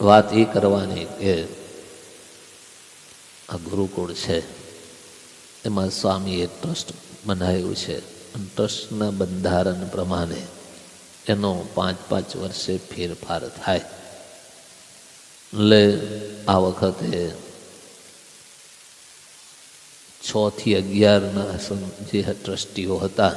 વાત એ કરવાની કે આ ગુરુકુળ છે. એમાં સ્વામીએ ટ્રસ્ટ બનાવ્યું છે. ટ્રસ્ટના બંધારણ પ્રમાણે એનો પાંચ પાંચ વર્ષે ફેરફાર થાય. એટલે આ વખતે છ થી અગિયારના જે ટ્રસ્ટીઓ હતા,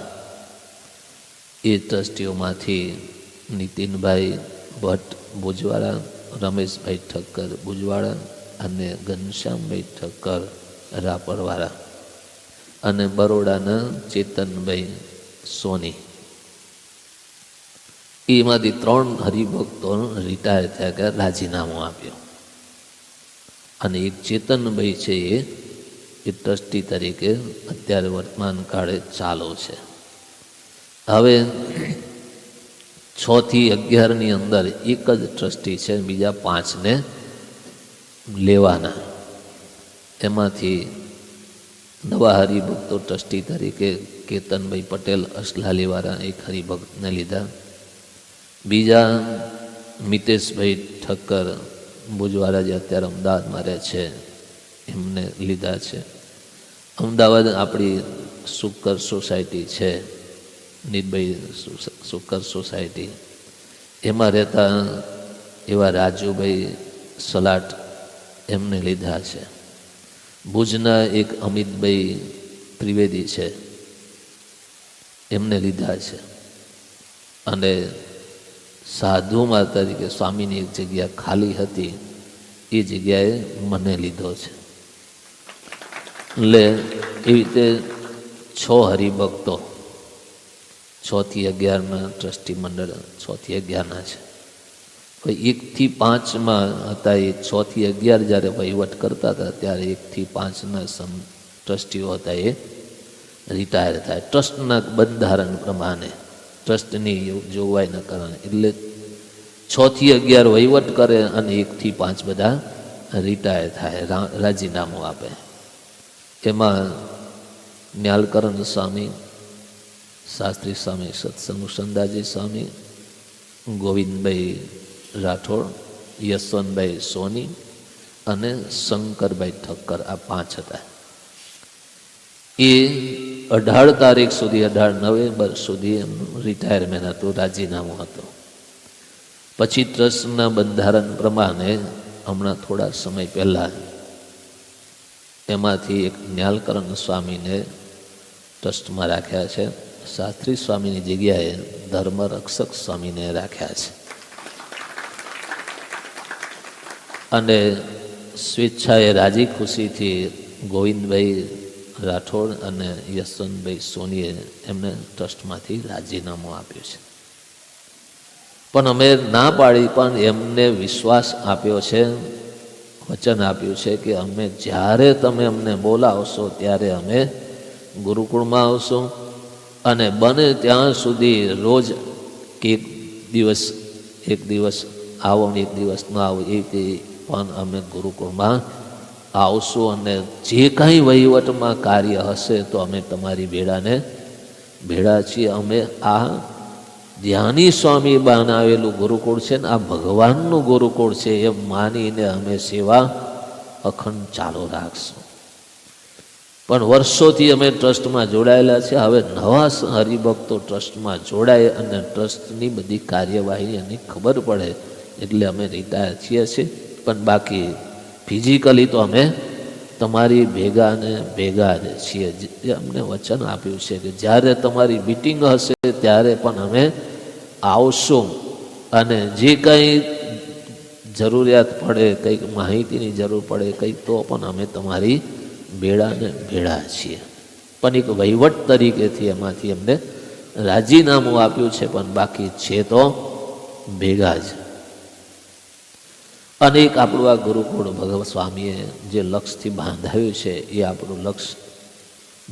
એ ટ્રસ્ટીઓમાંથી નીતિનભાઈ ભટ્ટ ભુજવાડા રમેશભાઈ ઠક્કર ભુજવાળા અને ઘનશ્યામભાઈ ઠક્કર રાપરવાળા અને બરોડાના ચેતનભાઈ સોની. એમાંથી ત્રણ હરિભક્તો રિટાયર થયા કે રાજીનામું આપ્યું. અને એક ચેતનભાઈ છે એ એ ટ્રસ્ટી તરીકે અત્યારે વર્તમાન કાળે ચાલુ છે. હવે છ થી અગિયારની અંદર એક જ ટ્રસ્ટી છે, બીજા પાંચને લેવાના. એમાંથી નવા હરિભક્તો ટ્રસ્ટી તરીકે કેતનભાઈ પટેલ, અસલાલીવાળા એક હરિભક્તને લીધા. બીજા મિતેશભાઈ ઠક્કર ભુજવાળા જે અત્યારે અમદાવાદમાં રહે છે, એમને લીધા છે. અમદાવાદ આપણી સુકર સોસાયટી છે. સુ- સુકર સોસાયટી. એમાં રહેતા એવા રાજુભાઈ સલાટ એમને લીધા છે. ભુજના એક અમિતભાઈ ત્રિવેદી છે. એમને લીધા છે. અને સાધુમાં તરીકે સ્વામીની એક જગ્યા ખાલી હતી. એ જગ્યાએ મને લીધો છે. એટલે એવી રીતે છ હરિભક્તો છ થી અગિયારના ટ્રસ્ટી મંડળ છથી અગિયારના છે. એકથી પાંચમાં હતા, એ છથી અગિયાર જ્યારે વહીવટ કરતા હતા, ત્યારે એકથી પાંચના સમ ટ્રસ્ટીઓ હતા, એ રિટાયર થાય. ટ્રસ્ટના બંધારણ પ્રમાણે, ટ્રસ્ટની જોગવાઈના કારણે એટલે છથી અગિયાર વહીવટ કરે અને એકથી પાંચ બધા રિટાયર થાય રાજીનામું આપે. એમાં ન્યાલકરણ સ્વામી શાસ્ત્રી સ્વામી, સત્સંગ સંદાજી સ્વામી, ગોવિંદભાઈ રાઠોડ, યશવંતભાઈ સોની અને શંકરભાઈ ઠક્કર, આ પાંચ હતા. એ અઢાર તારીખ સુધી, અઢાર નવેમ્બર સુધી એમનું રિટાયરમેન્ટ હતું, રાજીનામું હતું. પછી ટ્રસ્ટના બંધારણ પ્રમાણે હમણાં થોડા સમય પહેલાં એમાંથી એક ન્યાલકરણ સ્વામીને ટ્રસ્ટમાં રાખ્યા છે. શાસ્ત્રી સ્વામીની જગ્યાએ ધર્મરક્ષક સ્વામીને રાખ્યા છે. અને સ્વેચ્છાએ રાજી ખુશીથી ગોવિંદભાઈ રાઠોડ અને યશવંતભાઈ સોનીએ એમને ટ્રસ્ટમાંથી રાજીનામું આપ્યું છે. પણ અમે ના પાડી, પણ એમને વિશ્વાસ આપ્યો છે, વચન આપ્યું છે કે અમે જ્યારે તમે અમને બોલાવશો, ત્યારે અમે ગુરુકુળમાં આવશું અને બને ત્યાં સુધી રોજ એક દિવસ એક દિવસ આવો ને એક દિવસ ન આવો એ રીતે પણ અમે ગુરુકુળમાં આવશું અને જે કાંઈ વહીવટમાં કાર્ય હશે તો અમે તમારી ભેળાને ભેળા છીએ. અમે આ ધ્યાની સ્વામી બનાવેલું ગુરુકુળ છે ને, આ ભગવાનનું ગુરુકુળ છે એમ માનીને અમે સેવા અખંડ ચાલુ રાખશું. પણ વર્ષોથી અમે ટ્રસ્ટમાં જોડાયેલા છે. હવે નવા હરિભક્તો ટ્રસ્ટમાં જોડાય અને ટ્રસ્ટની બધી કાર્યવાહી એની ખબર પડે એટલે અમે રિટાયર છીએ છીએ. પણ બાકી ફિઝિકલી તો અમે તમારી ભેગા ને ભેગા જ છીએ. જે અમને વચન આપ્યું છે કે જ્યારે તમારી મિટિંગ હશે ત્યારે પણ અમે આવશું અને જે કંઈ જરૂરિયાત પડે, કંઈક માહિતીની જરૂર પડે, કંઈક તો પણ અમે તમારી ભેળા ને ભેળા છીએ. પણ એક વહીવટ તરીકેથી એમાંથી અમને રાજીનામું આપ્યું છે, પણ બાકી છે તો ભેગા જ. અને એક આપણું આ ગુરુકુળ ભગવત સ્વામીએ જે લક્ષથી બાંધાવ્યું છે, એ આપણું લક્ષ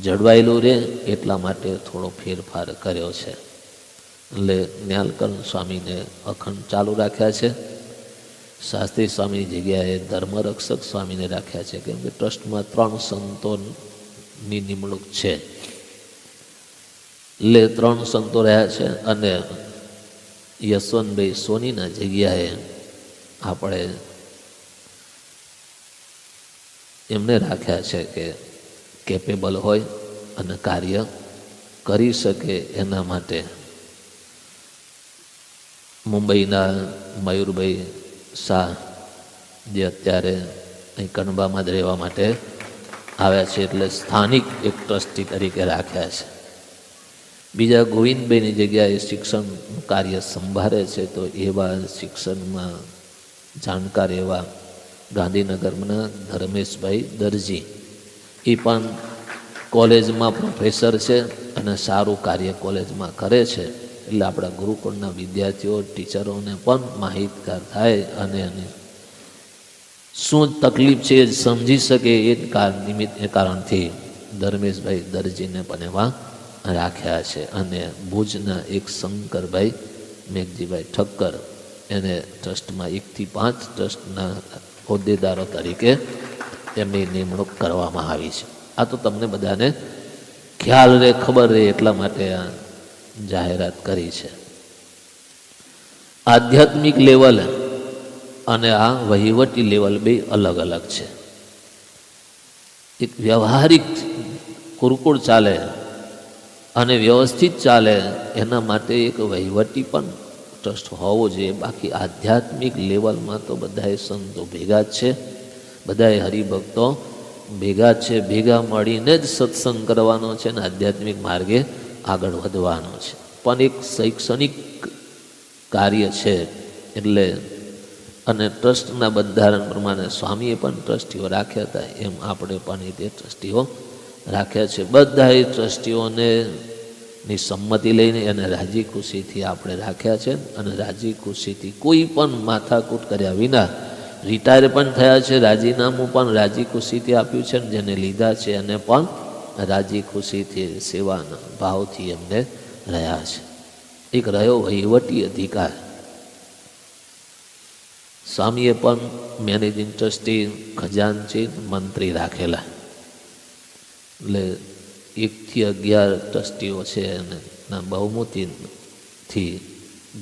જળવાયેલું રહે એટલા માટે થોડો ફેરફાર કર્યો છે. એટલે ન્યાલકર્ણ સ્વામીને અખંડ ચાલુ રાખ્યા છે. શાસ્ત્રી સ્વામીની જગ્યાએ ધર્મરક્ષક સ્વામીને રાખ્યા છે, કેમ કે ટ્રસ્ટમાં ત્રણ સંતોની નિમણૂક છે. એટલે ત્રણ સંતો રહ્યા છે અને યશવંતભાઈ સોનીના જગ્યાએ આપણે એમને રાખ્યા છે કે કેપેબલ હોય અને કાર્ય કરી શકે એના માટે મુંબઈના મયુરભાઈ શાહ જે અત્યારે અહીં કણબામાં જ રહેવા માટે આવ્યા છે એટલે સ્થાનિક એક ટ્રસ્ટી તરીકે રાખ્યા છે. બીજા ગોવિંદભાઈની જગ્યાએ શિક્ષણનું કાર્ય સંભાળે છે તો એવા શિક્ષણમાં જાણકાર એવા ગાંધીનગરના ધર્મેશભાઈ દરજી. એ પણ કોલેજમાં પ્રોફેસર છે અને સારું કાર્ય કોલેજમાં કરે છે. એટલે આપણા ગુરુકુળના વિદ્યાર્થીઓ, ટીચરોને પણ માહિતગાર થાય અને એની શું તકલીફ છે સમજી શકે એ જ કાર, નિમિત્ત એ કારણથી ધર્મેશભાઈ દરજીને પણ એમાં રાખ્યા છે. અને ભુજના એક શંકરભાઈ મેઘજીભાઈ ઠક્કર એને ટ્રસ્ટમાં એકથી પાંચ ટ્રસ્ટના હોદ્દેદારો તરીકે એમની નિમણૂક કરવામાં આવી છે. આ તો તમને બધાને ખ્યાલ રહે ખબર રહે એટલા માટે આ જાહેરાત કરી છે. આધ્યાત્મિક લેવલ અને આ વહીવટી લેવલ બે અલગ અલગ છે. એક વ્યવહારિક કુરકુળ ચાલે અને વ્યવસ્થિત ચાલે એના માટે એક વહીવટી પણ ટ્રસ્ટ હોવો જોઈએ. બાકી આધ્યાત્મિક લેવલમાં તો બધાએ સંતો ભેગા જ છે. બધાએ હરિભક્તો ભેગા છે. ભેગા મળીને જ સત્સંગ કરવાનો છે ને આધ્યાત્મિક માર્ગે આગળ વધવાનો છે. પણ એક શૈક્ષણિક કાર્ય છે એટલે અને ટ્રસ્ટના બંધારણ પ્રમાણે સ્વામીએ પણ ટ્રસ્ટીઓ રાખ્યા હતા, એમ આપણે પણ એ તે ટ્રસ્ટીઓ રાખ્યા છે. બધાએ ટ્રસ્ટીઓને ની સંમતિ લઈને એને રાજી ખુશીથી આપણે રાખ્યા છે અને રાજી ખુશીથી કોઈ પણ માથાકૂટ કર્યા વિના રિટાયર પણ થયા છે, રાજીનામું પણ રાજી ખુશીથી આપ્યું છે જેને લીધા છે એને પણ રાજી ખુશીથી સેવાના ભાવથી એમને રહ્યા છે. એક રહ્યો વહીવટી અધિકાર. સ્વામીએ પણ મેનેજિંગ ટ્રસ્ટી ખજાનચી મંત્રી રાખેલા. એટલે એકથી અગિયાર ટ્રસ્ટીઓ છે અને બહુમતીથી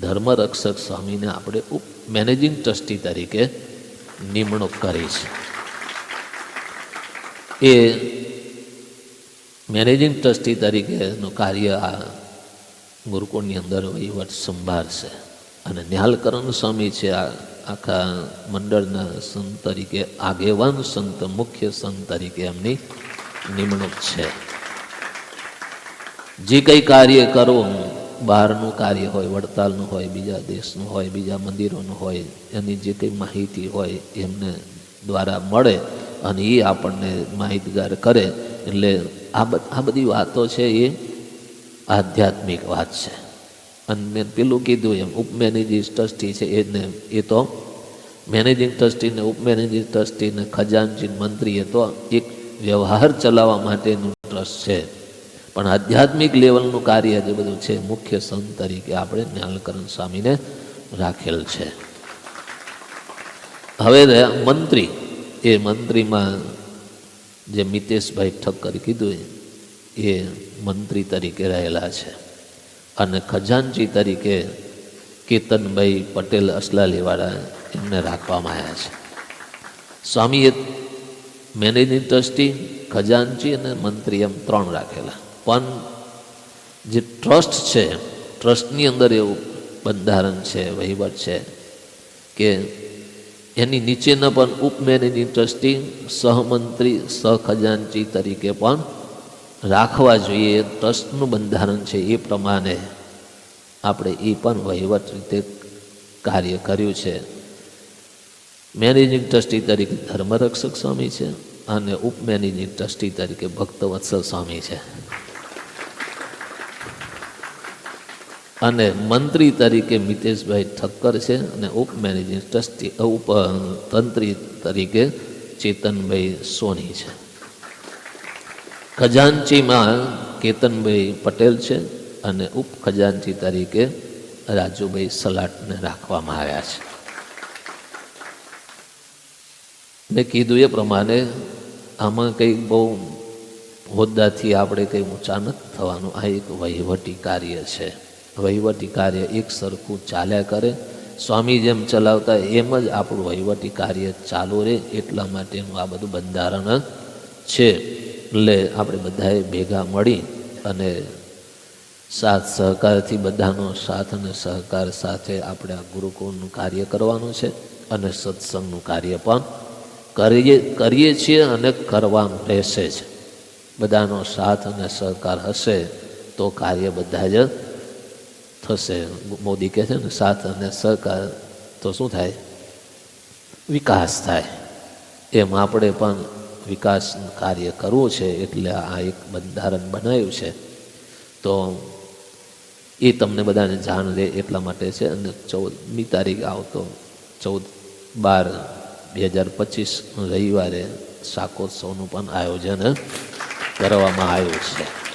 ધર્મરક્ષક સ્વામીને આપણે ઉપ મેનેજિંગ ટ્રસ્ટી તરીકે નિમણૂક કરી છે. એ મેનેજિંગ ટ્રસ્ટી તરીકેનું કાર્ય આ ગુરુકુળની અંદર વહીવટ સંભાળશે અને ન્યાલકરણ સ્વામી છે આ આખા મંડળના સંત તરીકે, આગેવાન સંત, મુખ્ય સંત તરીકે એમની નિમણૂક છે. જે કંઈ કાર્ય કરવું, બહારનું કાર્ય હોય, વડતાલનું હોય, બીજા દેશનું હોય, બીજા મંદિરોનું હોય, એની જે કંઈ માહિતી હોય એમને દ્વારા મળે અને એ આપણને માહિતગાર કરે એટલે આ બધી વાતો છે એ આધ્યાત્મિક વાત છે. અને મેં પેલું કીધું એમ ઉપમેનેજિંગ ટ્રસ્ટી છે એને, એ તો મેનેજિંગ ટ્રસ્ટીને ઉપમેનેજિંગ ટ્રસ્ટીને ખજાનચી મંત્રી એ તો એક વ્યવહાર ચલાવવા માટેનું ટ્રસ્ટ છે. પણ આધ્યાત્મિક લેવલનું કાર્ય જે બધું છે, મુખ્ય સંત તરીકે આપણે જ્ઞાનકરણ સ્વામીને રાખેલ છે. હવે મંત્રી, એ મંત્રીમાં જે મિતેશભાઈ ઠક્કર કીધું એ મંત્રી તરીકે રહેલા છે. અને ખજાનચી તરીકે કેતનભાઈ પટેલ અસલાલીવાળા એમને રાખવામાં આવ્યા છે. સ્વામીએ મેનેજિંગ ટ્રસ્ટી ખજાનચી અને મંત્રી એમ ત્રણ રાખેલા. પણ જે ટ્રસ્ટ છે, ટ્રસ્ટની અંદર એવું બંધારણ છે, વહીવટ છે કે એની નીચેના પણ ઉપમેનેજિંગ ટ્રસ્ટી સહમંત્રી સહખજાનચી તરીકે પણ રાખવા જોઈએ. ટ્રસ્ટનું બંધારણ છે એ પ્રમાણે આપણે એ પણ વહીવટ રીતે કાર્ય કર્યું છે. મેનેજિંગ ટ્રસ્ટી તરીકે ધર્મરક્ષક સ્વામી છે અને ઉપમેનેજિંગ ટ્રસ્ટી તરીકે ભક્તવત્સલ સ્વામી છે. અને મંત્રી તરીકે મિતેશભાઈ ઠક્કર છે અને ઉપ મેનેજિંગ ટ્રસ્ટી ઉપ તંત્રી તરીકે ચેતનભાઈ સોની છે. ખજાનચીમાં કેતનભાઈ પટેલ છે અને ઉપ ખજાનચી તરીકે રાજુભાઈ સલાટને રાખવામાં આવ્યા છે. મેં કીધું એ પ્રમાણે આમાં કંઈક બહુ હોદ્દાથી આપણે કંઈ ઊંચા નથી થવાનું. આ એક વહીવટી કાર્ય છે. વહીવટી કાર્ય એક સરખું ચાલ્યા કરે. સ્વામી જેમ ચલાવતા એમ જ આપણું વહીવટી કાર્ય ચાલુ રહે એટલા માટેનું આ બધું બંધારણ છે. એટલે આપણે બધાએ ભેગા મળી અને સાથ સહકારથી બધાનો સાથ અને સહકાર સાથે આપણે આ ગુરુકુળનું કાર્ય કરવાનું છે અને સત્સંગનું કાર્ય પણ કરીએ કરીએ છીએ અને કરવાનું રહેશે જ. બધાનો સાથ અને સહકાર હશે તો કાર્ય બધા જ થશે મોદી કહે છે ને, સાથ અને સહકાર તો શું થાય? વિકાસ થાય. એમ આપણે પણ વિકાસ કાર્ય કરવું છે એટલે આ એક બંધારણ બનાવ્યું છે. તો એ તમને બધાને જાણ રહે એટલા માટે છે. અને ચૌદમી તારીખ આવતો, ચૌદ બાર બે હજાર પચીસ રવિવારે શાકોત્સવનું પણ આયોજન કરવામાં આવ્યું છે.